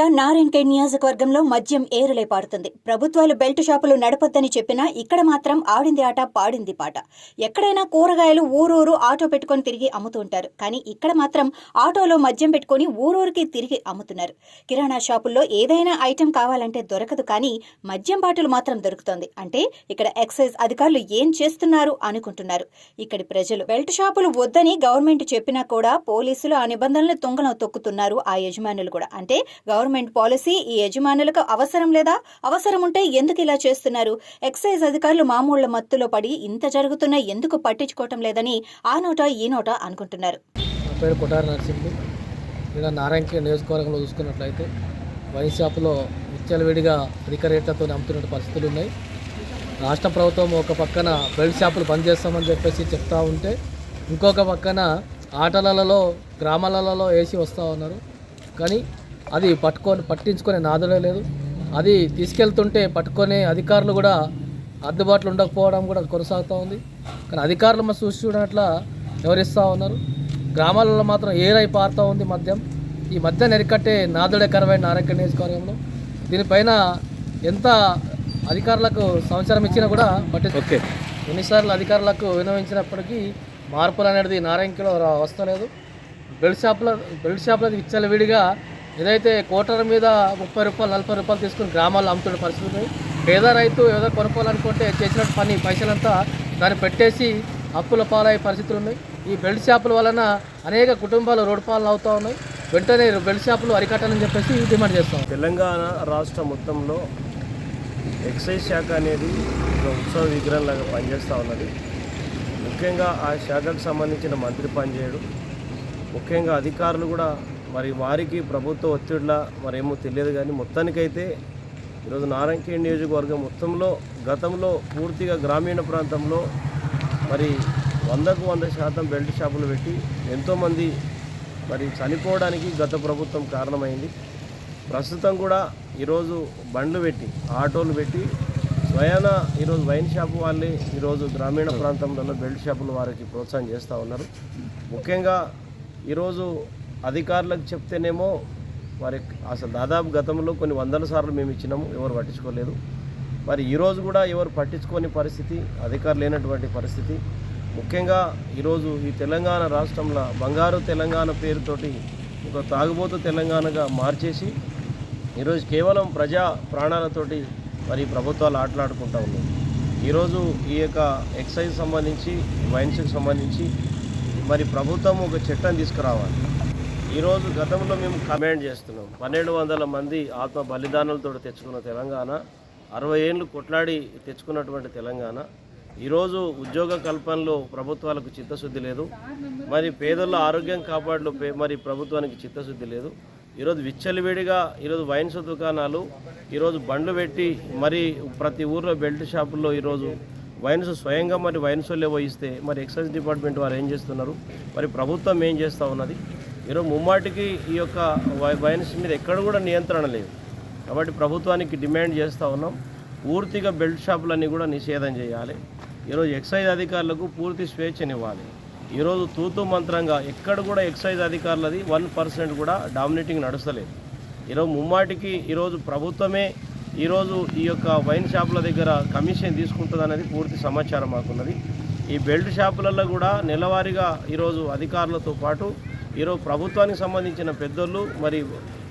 జిల్లా నారాయణఖేడ్ నియోజకవర్గంలో మద్యం ఏరులై పారుతుంది. ప్రభుత్వాలు బెల్ట్ షాపులు నడపొద్దని చెప్పినా ఇక్కడ మాత్రం ఆడింది ఆట పాడింది పాట. ఎక్కడైనా కూరగాయలు ఊరూరు ఆటో పెట్టుకొని తిరిగి అమ్ముతూ ఉంటారు. కానీ ఇక్కడ మాత్రం ఆటోలో మద్యం పెట్టుకొని ఊరూరికి తిరిగి అమ్ముతున్నారు. కిరాణా షాపుల్లో ఏదైనా ఐటెం కావాలంటే దొరకదు కానీ మద్యం బాటిల్ మాత్రం దొరుకుతోంది. అంటే ఇక్కడ ఎక్సైజ్ అధికారులు ఏం చేస్తున్నారు అనుకుంటున్నారు. ఇక్కడి ప్రజలు బెల్ట్ షాపులు వద్దని గవర్నమెంట్ చెప్పినా కూడా పోలీసులు ఆ నిబంధనలు తొంగలం తొక్కుతున్నారు ఆ యజమానులు కూడా. అంటే గవర్నమెంట్ పాలసీ ఈ యజమానులకు అవసరం లేదా? అవసరం ఉంటే ఎందుకు ఇలా చేస్తున్నారు? ఎక్సైజ్ అధికారులు మామూళ్ళ మత్తులో పడి ఇంత జరుగుతున్నా ఎందుకు పట్టించుకోవటం లేదని ఆ నోట ఈ నోట అనుకుంటున్నారు. నా పేరు కొటారి నరసింహుడు ఇక్కడ నారాయణకి నియోజకవర్గంలో చూసుకున్నట్లయితే వైన్ షాపులో విచ్చలవిడిగా అధిక రేట్లతో అమ్ముతున్న పరిస్థితులు ఉన్నాయి. రాష్ట్ర ప్రభుత్వం ఒక పక్కన బెల్ట్ షాపులు బంద్ చేస్తామని చెప్పేసి చెప్తా ఉంటే ఇంకొక పక్కన ఆటలలో గ్రామాలలో వేసి వస్తూ ఉన్నారు. కానీ అది పట్టుకొని పట్టించుకునే నాదులే లేదు. అది తీసుకెళ్తుంటే పట్టుకునే అధికారులు కూడా అందుబాటులో ఉండకపోవడం కూడా కొనసాగుతూ ఉంది. కానీ అధికారులు మా చూసి చూడనట్ల ఎవరిస్తూ ఉన్నారు? గ్రామాలలో మాత్రం ఏరై పారుతూ ఉంది మద్యం? ఈ మద్యం ఎరికట్టే నాదుడే కరవైన నారాయణ నియోజకవర్గంలో. దీనిపైన ఎంత అధికారులకు సంవత్సరం ఇచ్చినా కూడా పట్టి ఓకే. ఎన్నిసార్లు అధికారులకు వినవించినప్పటికీ మార్పులు అనేది నారాయణకిలో వస్తలేదు. బెల్ట్ షాప్లో బెల్ట్ షాప్లో విచ్చలవిడిగా ఏదైతే కోటర్ మీద ముప్పై రూపాయలు నలభై రూపాయలు తీసుకుని గ్రామాల్లో అమ్ముతున్న పరిస్థితి ఉంది. పేద రైతు ఏదో కొనుక్కోవాలనుకుంటే చేసిన పని పైసలంతా దాన్ని పెట్టేసి అప్పుల పాలయ్యే పరిస్థితులు ఉన్నాయి. ఈ బెల్ట్ షాపుల వలన అనేక కుటుంబాలు రోడ్డు పాలన అవుతూ ఉన్నాయి. వెంటనే బెల్ట్ షాపులు అరికట్టాలని చెప్పేసి డిమాండ్ చేస్తాం. తెలంగాణ రాష్ట్ర మొత్తంలో ఎక్సైజ్ శాఖ అనేది ఒక ఉత్సవ విగ్రహంలాగా పనిచేస్తూ ఉన్నది. ముఖ్యంగా ఆ శాఖకు సంబంధించిన మంత్రి పనిచేయడు. ముఖ్యంగా అధికారులు కూడా మరి వారికి ప్రభుత్వ ఒత్తిడిలా మరేమో తెలియదు కానీ మొత్తానికైతే ఈరోజు నారాయణఖేడ్ నియోజకవర్గం మొత్తంలో గతంలో పూర్తిగా గ్రామీణ ప్రాంతంలో మరి వందకు వంద శాతం బెల్ట్ షాపులు పెట్టి ఎంతోమంది మరి చనిపోవడానికి గత ప్రభుత్వం కారణమైంది. ప్రస్తుతం కూడా ఈరోజు బండ్లు పెట్టి ఆటోలు పెట్టి స్వయాన ఈరోజు వైన్ షాపు వాళ్ళే ఈరోజు గ్రామీణ ప్రాంతంలో బెల్ట్ షాపులు వారికి ప్రోత్సాహం చేస్తూ ఉన్నారు. ముఖ్యంగా ఈరోజు అధికారులకు చెప్తేనేమో వారి అసలు దాదాపు గతంలో కొన్ని వందల సార్లు మేము ఇచ్చినాము ఎవరు పట్టించుకోలేదు. మరి ఈరోజు కూడా ఎవరు పట్టించుకోని పరిస్థితి అధికారులు లేనటువంటి పరిస్థితి. ముఖ్యంగా ఈరోజు ఈ తెలంగాణ రాష్ట్రంలో బంగారు తెలంగాణ పేరుతోటి ఒక తాగుబోతు తెలంగాణగా మార్చేసి ఈరోజు కేవలం ప్రజా ప్రాణాలతోటి మరి ప్రభుత్వాలు ఆటలాడుకుంటూ ఉన్నాయి. ఈరోజు ఈ యొక్క ఎక్సైజ్ సంబంధించి వైన్స్కి సంబంధించి మరి ప్రభుత్వం ఒక చట్టం తీసుకురావాలి. ఈరోజు గతంలో మేము కమాండ్ చేస్తున్నాం. పన్నెండు వందల మంది ఆత్మ బలిదానాలతో తెచ్చుకున్న తెలంగాణ అరవై ఏళ్ళు కొట్లాడి తెచ్చుకున్నటువంటి తెలంగాణ. ఈరోజు ఉద్యోగ కల్పనలో ప్రభుత్వాలకు చిత్తశుద్ధి లేదు. మరి పేదల ఆరోగ్యం కాపాడులో మరి ప్రభుత్వానికి చిత్తశుద్ధి లేదు. ఈరోజు విచ్చలివిడిగా ఈరోజు వైన్స్ దుకాణాలు ఈరోజు బండ్లు పెట్టి మరి ప్రతి ఊర్లో బెల్ట్ షాపుల్లో ఈరోజు వైన్స్ స్వయంగా మరి వైన్స్ వాళ్ళే వహిస్తే మరి ఎక్సైజ్ డిపార్ట్మెంట్ వారు ఏం చేస్తున్నారు? మరి ప్రభుత్వం ఏం చేస్తూ ఉన్నది? ఈరోజు ముమ్మాటికి ఈ యొక్క వై- వైన్స్ మీద ఎక్కడ కూడా నియంత్రణ లేదు. కాబట్టి ప్రభుత్వానికి డిమాండ్ చేస్తూ ఉన్నాం. పూర్తిగా బెల్ట్ షాపులన్నీ కూడా నిషేధం చేయాలి. ఈరోజు ఎక్సైజ్ అధికారులకు పూర్తి స్వేచ్ఛనివ్వాలి. ఈరోజు తూతూ మంత్రంగా ఎక్కడ కూడా ఎక్సైజ్ అధికారులది వన్ పర్సెంట్ కూడా డామినేటింగ్ నడుస్తలేదు. ఈరోజు ముమ్మాటికి ఈరోజు ప్రభుత్వమే ఈరోజు ఈ యొక్క వైన్ షాపుల దగ్గర కమిషన్ తీసుకుంటుందనేది పూర్తి సమాచారం మాకున్నది. ఈ బెల్ట్ షాపులలో కూడా నెలవారీగా ఈరోజు అధికారులతో పాటు ఈరోజు ప్రభుత్వానికి సంబంధించిన పెద్దోళ్ళు మరి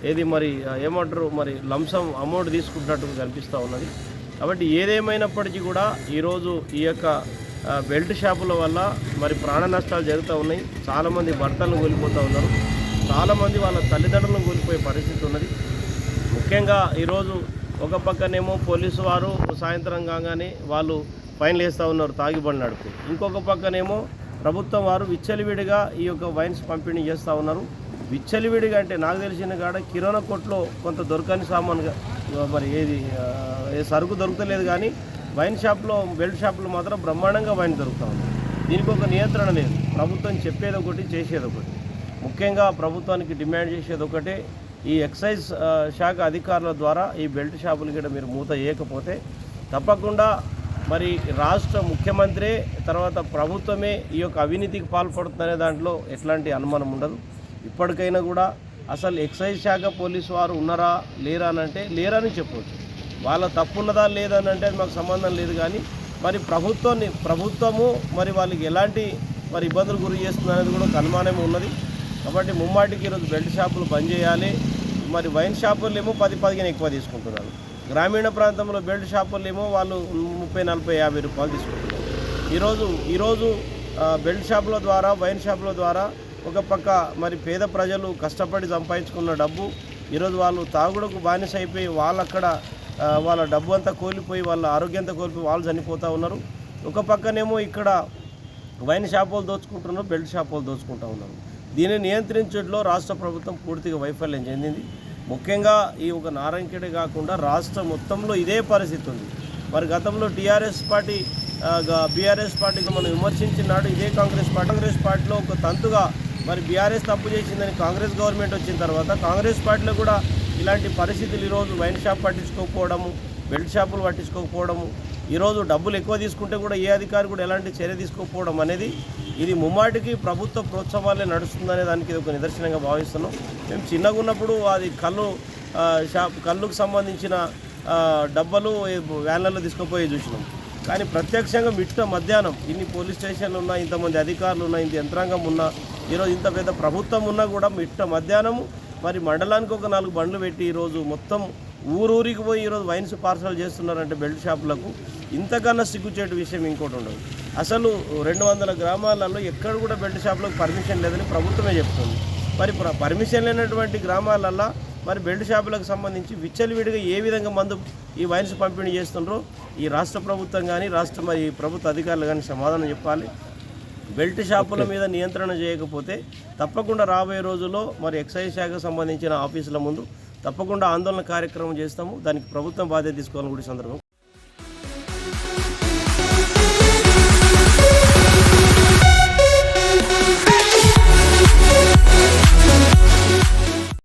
ఏది మరి ఏమంటారు మరి లంసం అమౌంట్ తీసుకుంటున్నట్టు కనిపిస్తూ ఉన్నది. కాబట్టి ఏదేమైనప్పటికీ కూడా ఈరోజు ఈ యొక్క బెల్ట్ షాపుల వల్ల మరి ప్రాణ నష్టాలు జరుగుతూ ఉన్నాయి. చాలామంది భర్తలను కోల్పోతూ ఉన్నారు. చాలామంది వాళ్ళ తల్లిదండ్రులను కోల్పోయే పరిస్థితి ఉన్నది. ముఖ్యంగా ఈరోజు ఒక పక్కనేమో పోలీసు వారు సాయంత్రం కాగానే వాళ్ళు ఫైన్లు వేస్తూ ఉన్నారు తాగిబడి నడుపు ఇంకొక పక్కనేమో ప్రభుత్వం వారు విచ్చలివిడిగా ఈ యొక్క వైన్స్ పంపిణీ చేస్తూ ఉన్నారు. విచ్చలివిడిగా అంటే నాకు తెలిసిన కాడ కిరాణా కొట్లో కొంత దొరకని సామాన్గా మరి ఏది ఏ సరుకు దొరకలేదు కానీ వైన్ షాప్లో బెల్ట్ షాప్లో మాత్రం బ్రహ్మాండంగా వైన్ దొరుకుతూ ఉంది. దీనికి ఒక నియంత్రణ లేదు. ప్రభుత్వం చెప్పేది ఒకటి చేసేది ఒకటి. ముఖ్యంగా ప్రభుత్వానికి డిమాండ్ చేసేది ఒకటే. ఈ ఎక్సైజ్ శాఖ అధికారుల ద్వారా ఈ బెల్ట్ షాపులు కూడా మీరు మూత వేయకపోతే తప్పకుండా మరి రాష్ట్ర ముఖ్యమంత్రి తర్వాత ప్రభుత్వమే ఈ యొక్క అవినీతికి పాల్పడుతుందనే దాంట్లో ఎట్లాంటి అనుమానం ఉండదు. ఇప్పటికైనా కూడా అసలు ఎక్సైజ్ శాఖ పోలీసు వారు ఉన్నారా లేరా అని అంటే లేరని చెప్పవచ్చు వాళ్ళ తప్పు ఉన్నదా లేదని అంటే అది మాకు సంబంధం లేదు కానీ మరి ప్రభుత్వాన్ని ప్రభుత్వము మరి వాళ్ళకి ఎలాంటి మరి ఇబ్బందులు గురి చేస్తుంది అనేది కూడా ఒక అనుమానం ఉన్నది. కాబట్టి ముమ్మాటికి ఈరోజు బెల్ట్ షాపులు బంద్ చేయాలి. మరి వైన్ షాపులు ఏమో పది పదిహేను ఎక్కువ తీసుకుంటున్నారు. గ్రామీణ ప్రాంతంలో బెల్ట్ షాపులు ఏమో వాళ్ళు ముప్పై నలభై యాభై రూపాయలు తీసుకుంటున్నారు. ఈరోజు ఈరోజు బెల్ట్ షాపుల ద్వారా వైన్ షాపుల ద్వారా ఒక పక్క మరి పేద ప్రజలు కష్టపడి సంపాదించుకున్న డబ్బు ఈరోజు వాళ్ళు తాగుడుకు బానిస అయిపోయి వాళ్ళు అక్కడ వాళ్ళ డబ్బు అంతా కోల్పోయి వాళ్ళ ఆరోగ్యం అంతా కోల్పోయి వాళ్ళు చనిపోతూ ఉన్నారు. ఒక పక్కనేమో ఇక్కడ వైన్ షాపులు దోచుకుంటున్నారు బెల్ట్ షాపులు దోచుకుంటూ ఉన్నారు. దీన్ని నియంత్రించడంలో రాష్ట్ర ప్రభుత్వం పూర్తిగా వైఫల్యం చెందింది. ముఖ్యంగా ఈ ఒక నారాయణఖేడే కాకుండా రాష్ట్రం మొత్తంలో ఇదే పరిస్థితి ఉంది. మరి గతంలో టీఆర్ఎస్ పార్టీ బీఆర్ఎస్ పార్టీకి మనం విమర్శించినాడు ఇదే కాంగ్రెస్ పార్టీ కాంగ్రెస్ పార్టీలో ఒక తంతుగా మరి బీఆర్ఎస్ తప్పు చేసిందని కాంగ్రెస్ గవర్నమెంట్ వచ్చిన తర్వాత కాంగ్రెస్ పార్టీలో కూడా ఇలాంటి పరిస్థితులు ఈరోజు వైన్ షాప్ పట్టించుకోకపోవడము బెల్ట్ షాపులు పట్టించుకోకపోవడము ఈరోజు డబ్బులు ఎక్కువ తీసుకుంటే కూడా ఏ అధికారి కూడా ఎలాంటి చర్య తీసుకోకపోవడం అనేది ఇది ముమ్మాటికి ప్రభుత్వ ప్రోత్సాహాలే నడుస్తుందనే దానికి ఇది ఒక నిదర్శనంగా భావిస్తున్నాం. మేము చిన్నగా ఉన్నప్పుడు అది కళ్ళు షాప్ కళ్ళుకు సంబంధించిన డబ్బలు వ్యాన్లలో తీసుకుపోయి చూసినాం. కానీ ప్రత్యక్షంగా మిట్ట మధ్యాహ్నం ఇన్ని పోలీస్ స్టేషన్లు ఉన్నా ఇంతమంది అధికారులు ఉన్నా ఇంత యంత్రాంగం ఉన్నా ఈరోజు ఇంత పెద్ద ప్రభుత్వం ఉన్నా కూడా మిట్ట మధ్యాహ్నము మరి మండలానికి ఒక నాలుగు బండ్లు పెట్టి ఈరోజు మొత్తం ఊరూరికి పోయి ఈరోజు వైన్స్ పార్సల్ చేస్తున్నారంటే బెల్ట్ షాపులకు ఇంతకన్నా సిగ్గుచేటు విషయం ఇంకోటి ఉండదు. అసలు రెండు వందల గ్రామాలలో ఎక్కడ కూడా బెల్ట్ షాపులకు పర్మిషన్ లేదని ప్రభుత్వమే చెప్తుంది. మరి ప్ర- పర్మిషన్ లేనటువంటి గ్రామాలల్లో మరి బెల్ట్ షాపులకు సంబంధించి విచ్చలవిడిగా ఏ విధంగా మందు ఈ వైన్స్ పంపిణీ చేస్తుండ్రో ఈ రాష్ట్ర ప్రభుత్వం కానీ రాష్ట్ర మరి ప్రభుత్వ అధికారులు కానీ సమాధానం చెప్పాలి. బెల్ట్ షాపుల మీద నియంత్రణ చేయకపోతే తప్పకుండా రాబోయే రోజుల్లో మరి ఎక్సైజ్ శాఖకు సంబంధించిన ఆఫీసుల ముందు తప్పకుండా ఆందోళన కార్యక్రమం చేస్తాము. దానికి ప్రభుత్వం బాధ్యత తీసుకోవాలని కూడా సందర్భం